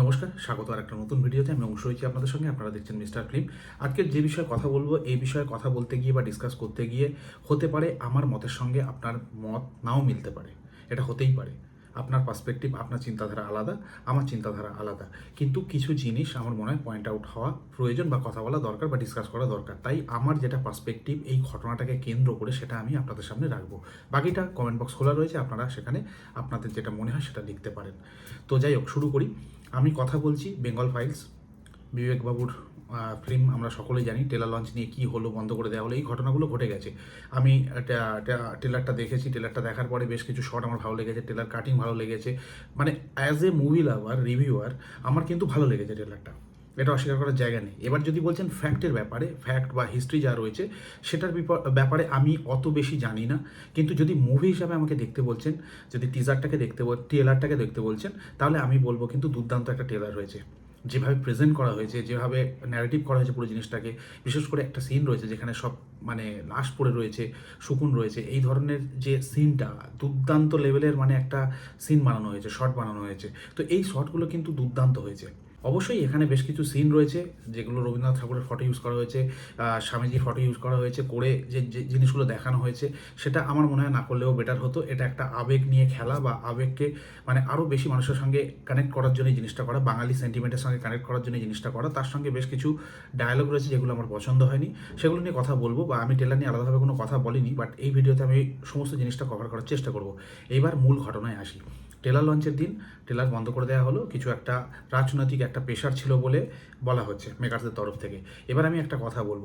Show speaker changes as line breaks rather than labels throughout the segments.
নমস্কার, স্বাগত আর একটা নতুন ভিডিওতে আমি অংশ হয়েছি আপনাদের সঙ্গে, আপনারা দেখছেন মিস্টার ফিল্ম আজকের যে বিষয়ে কথা বলব, এই বিষয়ে কথা বলতে গিয়ে বা ডিসকাস করতে গিয়ে হতে পারে আমার মতের সঙ্গে আপনার মত নাও মিলতে পারে। এটা হতেই পারে। আপনার পার্সপেক্টিভ আপনার চিন্তাধারা আলাদা, আমার চিন্তাধারা আলাদা। কিন্তু কিছু জিনিস আমার মনে হয় পয়েন্ট আউট হওয়া প্রয়োজন বা কথা বলা দরকার বা ডিসকাস করা দরকার। তাই আমার যেটা পার্সপেক্টিভ এই ঘটনাটাকে কেন্দ্র করে সেটা আমি আপনাদের সামনে রাখব। বাকিটা কমেন্ট বক্স খোলা রয়েছে, আপনারা সেখানে আপনাদের যেটা মনে হয় সেটা লিখতে পারেন। তো যাই হোক, শুরু করি। আমি কথা বলছি বেঙ্গল ফাইলস বিবেকবাবুর ফিল্ম আমরা সকলেই জানি টেলার লঞ্চ নিয়ে কী হলো, বন্ধ করে দেওয়া হলো, এই ঘটনাগুলো ঘটে গেছে। আমি টেলারটা দেখেছি টেলারটা দেখার পরে বেশ কিছু শট আমার ভালো লেগেছে টেলার কাটিং ভালো লেগেছে। মানে as a movie lover reviewer আমার কিন্তু ভালো লেগেছে টেলারটা এটা অস্বীকার করার জায়গা নেই। এবার যদি বলছেন ফ্যাক্টের ব্যাপারে ফ্যাক্ট বা হিস্ট্রি যা রয়েছে, সেটার ব্যাপারে আমি অত বেশি জানি না। কিন্তু যদি মুভি হিসাবে আমাকে দেখতে বলছেন, যদি টিজারটাকে দেখতে বল ট্রেলারটাকে দেখতে বলছেন, তাহলে আমি বলব কিন্তু দুর্দান্ত একটা টেলার হয়েছে। যেভাবে প্রেজেন্ট করা হয়েছে, যেভাবে ন্যারেটিভ করা হয়েছে পুরো জিনিসটাকে, বিশেষ করে একটা সিন রয়েছে যেখানে সব মানে লাশ পড়ে রয়েছে, শকুন রয়েছে, এই ধরনের যে সিনটা দুর্দান্ত লেভেলের মানে একটা সিন বানানো হয়েছে শর্ট বানানো হয়েছে। তো এই শর্টগুলো কিন্তু দুর্দান্ত হয়েছে। অবশ্যই এখানে বেশ কিছু সিন রয়েছে, যেগুলো রবীন্দ্রনাথ ঠাকুরের ফটো ইউজ করা হয়েছে স্বামীজির ফটো ইউজ করা হয়েছে, করে যে জিনিসগুলো দেখানো হয়েছে, সেটা আমার মনে হয় না করলেও বেটার হতো। এটা একটা আবেগ নিয়ে খেলা বা আবেগকে মানে আরও বেশি মানুষের সঙ্গে কানেক্ট করার জন্য জিনিসটা করা, বাঙালি সেন্টিমেন্টের সঙ্গে কানেক্ট করার জন্য জিনিসটা করা। তার সঙ্গে বেশ কিছু ডায়ালগ রয়েছে যেগুলো আমার পছন্দ হয়নি। সেগুলো নিয়ে কথা বলব বা আমি টেলার নিয়ে আলাদাভাবে কোনো কথা বলিনি বাট এই ভিডিওতে আমি সমস্ত জিনিসটা কভার করার চেষ্টা করব। এইবার মূল ঘটনায় আসি। টেলার লঞ্চের দিন টেলার বন্ধ করে দেওয়া হলো। কিছু একটা রাজনৈতিক একটা পেশার ছিল বলে বলা হচ্ছে মেকার্সদের তরফ থেকে। এবার আমি একটা কথা বলব।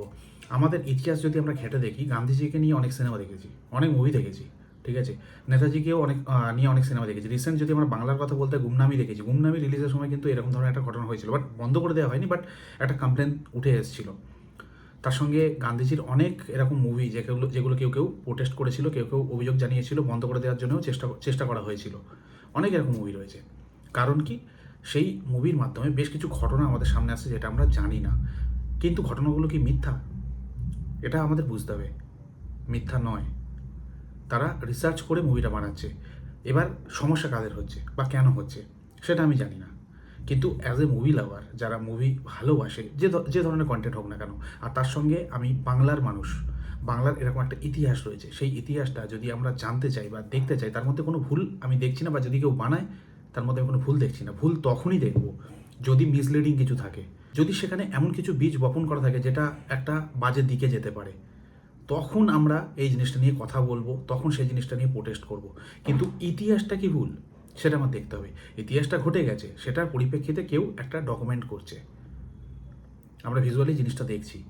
আমাদের ইতিহাস যদি আমরা ঘেটে দেখি, গান্ধীজিকে নিয়ে অনেক সিনেমা দেখেছি, অনেক মুভি দেখেছি, ঠিক আছে? নেতাজিকেও অনেক নিয়ে অনেক সিনেমা দেখেছি। রিসেন্ট যদি আমরা বাংলার কথা বলতে গুমনামি দেখেছি, গুমনামি রিলিজের সময় কিন্তু এরকম ধরনের একটা ঘটনা হয়েছিল বাট বন্ধ করে দেওয়া হয়নি বাট একটা কমপ্লেন উঠে এসেছিল। তার সঙ্গে গান্ধীজির অনেক এরকম মুভি যেগুলো যেগুলো কেউ কেউ প্রোটেস্ট করেছিল, কেউ কেউ অভিযোগ জানিয়েছিল, বন্ধ করে দেওয়ার জন্যও চেষ্টা চেষ্টা করা হয়েছিল। অনেক এরকম মুভি রয়েছে। কারণ কি? সেই মুভির মাধ্যমে বেশ কিছু ঘটনা আমাদের সামনে আসছে যেটা আমরা জানি না। কিন্তু ঘটনাগুলো কি মিথ্যা? এটা আমাদের বুঝতে হবে। মিথ্যা নয়। তারা রিসার্চ করে মুভিটা বানাচ্ছে। এবার সমস্যা কাদের হচ্ছে বা কেন হচ্ছে সেটা আমি জানি না। কিন্তু অ্যাজ এ মুভি লাভার যারা মুভি ভালোবাসে, যে যে ধরনের কন্টেন্ট হোক না কেন, আর তার সঙ্গে আমি বাংলার মানুষ বাংলার এরকম একটা ইতিহাস রয়েছে। সেই ইতিহাসটা যদি আমরা জানতে চাই বা দেখতে চাই, তার মধ্যে কোনো ভুল আমি দেখছি না বা যদি কেউ বানায়, তার মধ্যে আমি কোনো ভুল দেখছি না। ভুল তখনই দেখব যদি মিসলিডিং কিছু থাকে। যদি সেখানে এমন কিছু বীজ বপন করা থাকে যেটা একটা বাজে দিকে যেতে পারে, তখন আমরা এই জিনিসটা নিয়ে কথা বলব, তখন সেই জিনিসটা নিয়ে প্রোটেস্ট করব। কিন্তু ইতিহাসটা কি ভুল? সেটা আমার দেখতে হবে। ইতিহাসটা ঘটে গেছে, সেটার পরিপ্রেক্ষিতে কেউ একটা ডকুমেন্ট করছে। আমরা ভিজুয়ালি জিনিসটা দেখছি।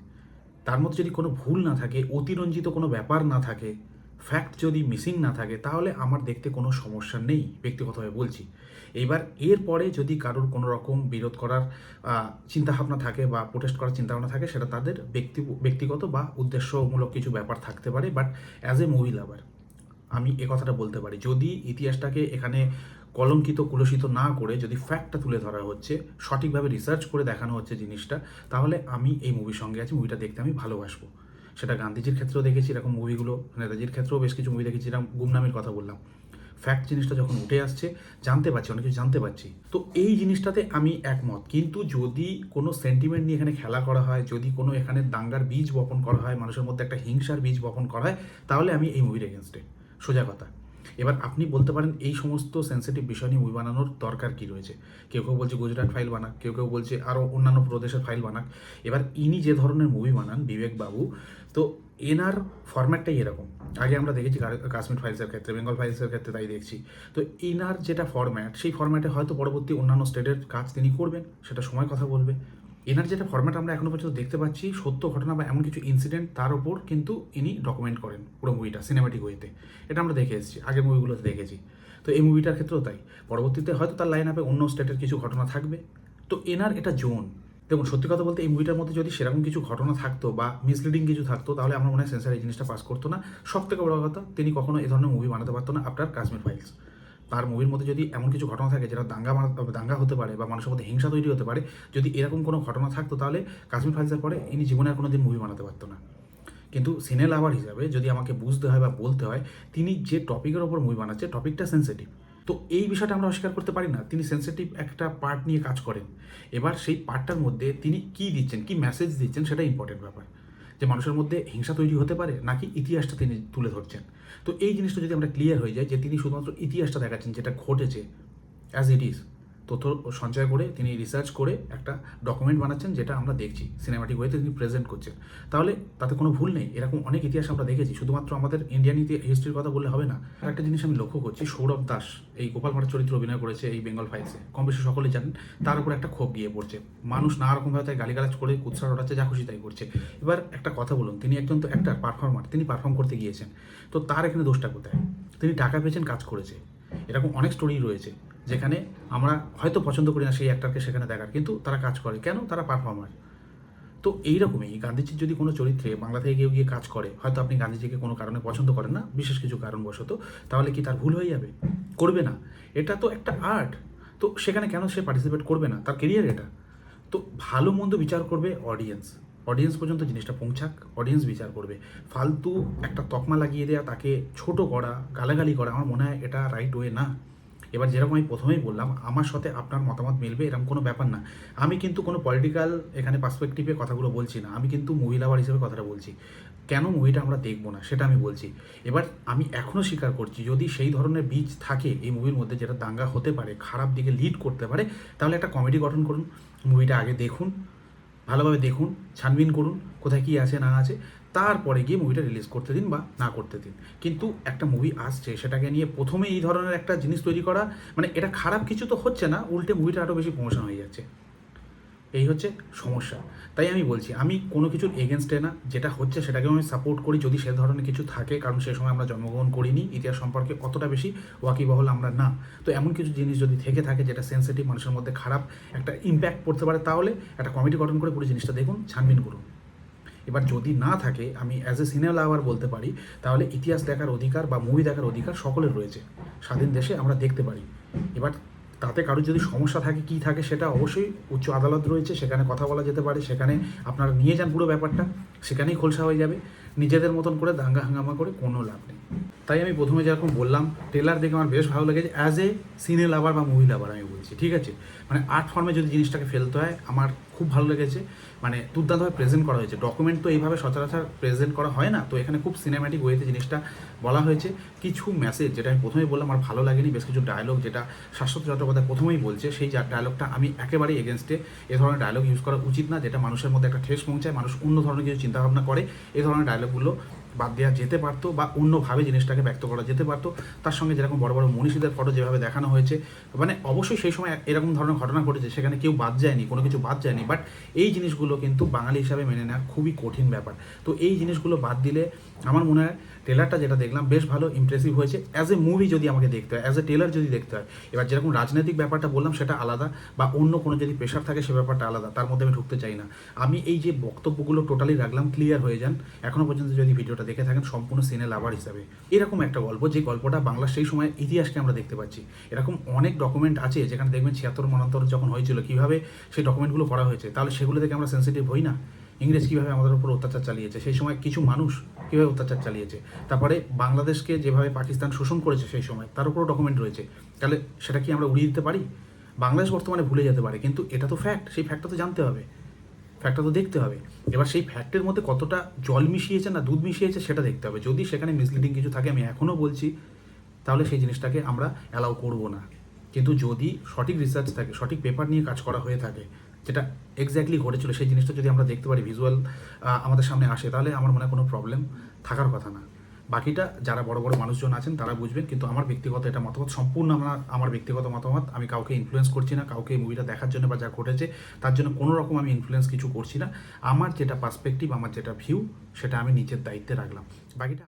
তার মধ্যে যদি কোনো ভুল না থাকে, অতিরঞ্জিত কোনো ব্যাপার না থাকে ফ্যাক্ট যদি মিসিং না থাকে, তাহলে আমার দেখতে কোনো সমস্যা নেই, ব্যক্তিগতভাবে বলছি। এইবার এরপরে যদি কারোর কোনো রকম বিরোধ করার চিন্তাভাবনা থাকে বা প্রোটেস্ট করার চিন্তাভাবনা থাকে, সেটা তাদের ব্যক্তি, ব্যক্তিগত বা উদ্দেশ্যমূলক কিছু ব্যাপার থাকতে পারে but as a movie lover আমি এ কথাটা বলতে পারি। যদি ইতিহাসটাকে এখানে কলঙ্কিত, কুলসিত না করে যদি ফ্যাক্টটা তুলে ধরা হচ্ছে, সঠিকভাবে রিসার্চ করে দেখানো হচ্ছে জিনিসটা, তাহলে আমি এই মুভির সঙ্গে আছি মুভিটা দেখতে আমি ভালোবাসবো। সেটা গান্ধীজির ক্ষেত্রেও দেখেছি এরকম মুভিগুলো নেতাজির ক্ষেত্রেও বেশ কিছু মুভি দেখেছি, এরকম গুমনামের কথা বললাম। ফ্যাক্ট জিনিসটা যখন উঠে আসছে, জানতে পারছি, অনেক কিছু জানতে পারছি। তো এই জিনিসটাতে আমি একমত। কিন্তু যদি কোনো সেন্টিমেন্ট নিয়ে এখানে খেলা করা হয়, যদি কোনো এখানে দাঙ্গার বীজ বপন করা হয়, মানুষের মধ্যে একটা হিংসার বীজ বপন করা হয়, তাহলে আমি এই মুভির এগেনস্টে সোজা কথা। এবার আপনি বলতে পারেন এই সমস্ত সেন্সিটিভ বিষয় নিয়ে মুভি বানানোর দরকার কি রয়েছে? কেউ কেউ বলছে গুজরাট ফাইল বানাক, কেউ কেউ বলছে আরও অন্যান্য প্রদেশের ফাইল বানাক। এবার ইনি যে ধরনের মুভি বানান বিবেক বাবু তো এনার ফরম্যাটটাই এরকম। আগে আমরা দেখেছি কাশ্মীর ফাইলসের ক্ষেত্রে, বেঙ্গল ফাইলসের ক্ষেত্রে তাই দেখছি। তো এনার যেটা ফরম্যাট সেই ফরম্যাটে হয়তো পরবর্তী অন্যান্য স্টেটের কাজ তিনি করবেন, সেটা সময় কথা বলবে। এনার যেটা ফরম্যাট আমরা এখনও পর্যন্ত দেখতে পাচ্ছি, সত্য ঘটনা বা এমন কিছু ইনসিডেন্ট তার উপর কিন্তু ইনি ডকুমেন্ট করেন পুরো মুভিটা সিনেমাটিক ওয়েতে এটা আমরা দেখে এসেছি, আগের মুভিগুলোতে দেখেছি। তো এই মুভিটার ক্ষেত্রেও তাই। পরবর্তীতে হয়তো তার লাইন আপে অন্য স্টেটের কিছু ঘটনা থাকবে। তো এনার এটা জোন দেখুন, সত্যি কথা বলতে এই মুভিটার মধ্যে যদি সেরকম কিছু ঘটনা থাকতো বা মিসলিডিং কিছু থাকতো, তাহলে আমার মনে হয় সেন্সার এই জিনিসটা পাস করতো না। সব থেকে বড় কথা, তিনি কখনো এই ধরনের মুভি বানাতে পারতো না আফটার কাশ্মীর ফাইলস তার মুভির মধ্যে যদি এমন কিছু ঘটনা থাকে যেটা দাঙ্গা দাঙ্গা হতে পারে বা মানুষের মধ্যে হিংসা তৈরি হতে পারে, যদি এরকম কোনো ঘটনা থাকতো তাহলে কাশ্মীর ফাইলসের পরে ইনি জীবনে আর কোনো দিন মুভি বানাতে পারতো না। কিন্তু সিনে লাভার হিসাবে যদি আমাকে বুঝতে হয় বা বলতে হয়, তিনি যে টপিকের ওপর মুভি বানাচ্ছে টপিকটা সেন্সিটিভ তো এই বিষয়টা আমরা অস্বীকার করতে পারি না। তিনি সেন্সিটিভ একটা পার্ট নিয়ে কাজ করেন। এবার সেই পার্টটার মধ্যে তিনি কি দিচ্ছেন, কি মেসেজ দিচ্ছেন, সেটা ইম্পর্টেন্ট ব্যাপার। যে মানুষের মধ্যে হিংসা তৈরি হতে পারে, নাকি ইতিহাসটা তিনি তুলে ধরছেন। তো এই জিনিসটা যদি আমরা ক্লিয়ার হয়ে যাই যে তিনি শুধুমাত্র ইতিহাসটা দেখাচ্ছেন যেটা ঘটেছে অ্যাজ ইট ইজ তথ্য সঞ্চয় করে তিনি রিসার্চ করে একটা ডকুমেন্ট বানাচ্ছেন যেটা আমরা দেখছি সিনেমাটিক ওয়েতে তিনি প্রেজেন্ট করছেন। তাহলে তাতে কোনো ভুল নেই, এরকম অনেক ইতিহাস আমরা দেখেছি, শুধুমাত্র আমাদের ইন্ডিয়ান হিস্ট্রির কথা বললে হবে না। আর একটা জিনিস আমি লক্ষ্য করছি, সৌরভ দাস, এই গোপাল ভাঁড়ের চরিত্র অভিনয় করেছে এই বেঙ্গল ফাইলসে কম বেশি সকলেই জানেন, তার উপর একটা ক্ষোভ গিয়ে পড়ছে। মানুষ নানা রকমভাবে তাই গালিগালাজ করে কুৎসার ওঠাচ্ছে যা খুশি তাই করছে। এবার একটা কথা বলুন, তিনি একজন তো একটা পারফর্মার তিনি পারফর্ম করতে গিয়েছেন। তো তার এখানে দোষটা কোথায়? তিনি টাকা পেয়েছেন, কাজ করেছে। এরকম অনেক স্টোরি রয়েছে। যেখানে আমরা হয়তো পছন্দ করি না সেই অ্যাক্টারকে সেখানে দেখার, কিন্তু তারা কাজ করে। কেন? তারা পারফর্মার তো এইরকমই গান্ধীজির যদি কোনো চরিত্রে বাংলা থেকে কেউ গিয়ে কাজ করে, হয়তো আপনি গান্ধীজিকে কোনো কারণে পছন্দ করেন না, বিশেষ কিছু কারণবশত, তাহলে কি তার ভুল হয়ে যাবে? করবে না। এটা তো একটা আর্ট তো সেখানে কেন সে পার্টিসিপেট করবে না? তার কেরিয়ার এটা। তো ভালো মন্দ বিচার করবে অডিয়েন্স অডিয়েন্স পর্যন্ত জিনিসটা পৌঁছাক অডিয়েন্স বিচার করবে। ফালতু একটা তকমা লাগিয়ে দেওয়া তাকে ছোট করা, গালাগালি করা, আমার মনে হয় এটা রাইট ওয়ে না। এবার যেরকম আমি প্রথমেই বললাম, আমার সাথে আপনার মতামত মিলবে, এরকম কোনো ব্যাপার না। আমি কিন্তু কোনো পলিটিক্যাল এখানে পার্সপেক্টিভে কথাগুলো বলছি না। আমি কিন্তু মুভি লাভার হিসেবে কথাটা বলছি। কেন মুভিটা আমরা দেখব না? সেটা আমি বলছি। এবার আমি এখনও স্বীকার করছি, যদি সেই ধরনের বীজ থাকে এই মুভির মধ্যে যেটা দাঙ্গা হতে পারে, খারাপ দিকে লিড করতে পারে, তাহলে একটা কমেডি গঠন করুন। মুভিটা আগে দেখুন, ভালোভাবে দেখুন, ছানবিন করুন, কোথায় কী আছে না আছে। তারপরে গিয়ে মুভিটা রিলিজ করতে দিন বা না করতে দিন। কিন্তু একটা মুভি আসছে, সেটাকে নিয়ে প্রথমে এই ধরনের একটা জিনিস তৈরি করা মানে এটা খারাপ কিছু তো হচ্ছে না, উল্টে মুভিটা আরও বেশি প্রমোশন হয়ে যাচ্ছে। এই হচ্ছে সমস্যা। তাই আমি বলছি, আমি কোনো কিছুর এগেনস্টে না, যেটা হচ্ছে সেটাকে আমি সাপোর্ট করি যদি সে ধরনের কিছু থাকে, কারণ সে সময় আমরা জন্মগ্রহণ করিনি, ইতিহাস সম্পর্কে অতটা বেশি ওয়াকিবহল আমরা না। তো এমন কিছু জিনিস যদি থেকে থাকে যেটা সেন্সিটিভ মানুষের মধ্যে খারাপ একটা ইম্প্যাক্ট পড়তে পারে, তাহলে একটা কমিটি গঠন করে পুরো জিনিসটা দেখুন, ছানবিন করুন। এবার যদি না থাকে, আমি অ্যাজ এ সিনেমা লাভার বলতে পারি, তাহলে ইতিহাস দেখার অধিকার বা মুভি দেখার অধিকার সকলের রয়েছে। স্বাধীন দেশে আমরা দেখতে পারি। এবার তাতে কারোর যদি সমস্যা থাকে, কি থাকে সেটা অবশ্যই উচ্চ আদালত রয়েছে, সেখানে কথা বলা যেতে পারে, সেখানে আপনারা নিয়ে যান পুরো ব্যাপারটা, সেখানেই খোলসা হয়ে যাবে। নিজেদের মতন করে দাঙ্গা হাঙ্গামা করে কোনো লাভ নেই। তাই আমি প্রথমে যেরকম বললাম ট্রেলার দেখে আমার বেশ ভালো লেগেছে। অ্যাজ এ সিনে লাভার বা মুভি লাভার আমি বলছি, ঠিক আছে? মানে আর্ট ফর্মে যদি জিনিসটাকে ফেলতে হয়, আমার খুব ভালো লেগেছে। মানে দুর্দান্তভাবে প্রেজেন্ট করা হয়েছে। ডকুমেন্ট তো এইভাবে সচরাচর প্রেজেন্ট করা হয় না। তো এখানে খুব সিনেম্যাটিক ওয়েতে জিনিসটা বলা হয়েছে। কিছু মেসেজ যেটা আমি প্রথমেই বললাম, আমার ভালো লাগেনি, বেশ কিছু ডায়লগ যেটা শাশ্বত চট্টোপাধ্যায় প্রথমেই বলছে, সেই ডায়লগটা আমি একেবারেই এগেনস্টে এ। ধরনের ডায়লগ ইউজ করা উচিত না, যেটা মানুষের মধ্যে একটা ঠেস পৌঁছায়, মানুষ অন্য ধরনের কিছু চিন্তাভাবনা করে। এ ধরনের ডায়লগগুলো বাদ দেওয়া যেতে পারতো বা অন্যভাবে জিনিসটাকে ব্যক্ত করা যেতে পারতো। তার সঙ্গে যেরকম বড় বড় মনীষীদের ফটো যেভাবে দেখানো হয়েছে মানে অবশ্যই সেই সময় এরকম ধরনের ঘটনা ঘটেছে, সেখানে কেউ বাদ যায়নি, কোনো কিছু বাদ যায়নি বাট এই জিনিসগুলো কিন্তু বাঙালি হিসাবে মেনে নেওয়া খুবই কঠিন ব্যাপার। তো এই জিনিসগুলো বাদ দিলে আমার মনে হয় ট্রেলারটা যেটা দেখলাম বেশ ভালো ইমপ্রেসিভ হয়েছে। অ্যাজ এ মুভি যদি আমাকে দেখতে হয় অ্যাজ এ ট্রেলার যদি দেখতে হয়, এবার যেরকম রাজনৈতিক ব্যাপারটা বললাম সেটা আলাদা বা অন্য কোনো যদি প্রেশার থাকে সে ব্যাপারটা আলাদা, তার মধ্যে আমি ঢুকতে চাই না। আমি এই যে বক্তব্যগুলো টোটালি রাখলাম ক্লিয়ার হয়ে যান এখনও পর্যন্ত যদি ভিডিওটা দেখে থাকেন, সম্পূর্ণ সিনে লাভার হিসাবে। এরকম একটা গল্প, যে গল্পটা বাংলার সেই সময় ইতিহাসকে আমরা দেখতে পাচ্ছি। এরকম অনেক ডকুমেন্ট আছে, যেখানে দেখবেন ছিয়াত্তর মনান্তর যখন হয়েছিল, কীভাবে সেই ডকুমেন্টগুলো করা হয়েছে, তাহলে সেগুলো দেখে আমরা সেন্সিটিভ হই না। ইংরেজ কীভাবে আমাদের উপর অত্যাচার চালিয়েছে, সেই সময় কিছু মানুষ কীভাবে অত্যাচার চালিয়েছে, তারপরে বাংলাদেশকে যেভাবে পাকিস্তান শোষণ করেছে সেই সময়, তার উপরও ডকুমেন্ট রয়েছে। তাহলে সেটা কি আমরা উড়িয়ে দিতে পারি? বাংলাদেশ বর্তমানে ভুলে যেতে পারে, কিন্তু এটা তো ফ্যাক্ট সেই ফ্যাক্টটা তো জানতে হবে। ফ্যাক্টটা তো দেখতে হবে। এবার সেই ফ্যাক্টের মধ্যে কতটা জল মিশিয়েছে না দুধ মিশিয়েছে সেটা দেখতে হবে। যদি সেখানে মিসলিডিং কিছু থাকে, আমি এখনও বলছি, তাহলে সেই জিনিসটাকে আমরা অ্যালাউ করব না। কিন্তু যদি সঠিক রিসার্চ থাকে, সঠিক পেপার নিয়ে কাজ করা হয়ে থাকে যেটা এক্স্যাক্টলি ঘটেছিল, সেই জিনিসটা যদি আমরা দেখতে পারি ভিজুয়াল আমাদের সামনে আসে, তাহলে আমার মনে কোনো প্রবলেম থাকার কথা না। বাকিটা যারা বড় বড় মানুষজন আছেন, তারা বুঝবেন, কিন্তু আমার ব্যক্তিগত এটা মতামত, সম্পূর্ণ আমার আমার ব্যক্তিগত মতামত, আমি কাউকে ইনফ্লুয়েন্স করছি না, কাউকে এই মুভিটা দেখার জন্য বা যা ঘটেছে, তার জন্য কোনো রকম আমি ইনফ্লুয়েন্স কিছু করছি না। আমার যেটা পার্সপেক্টিভ আমার যেটা ভিউ সেটা আমি নিজের দায়িত্বে রাখলাম। বাকিটা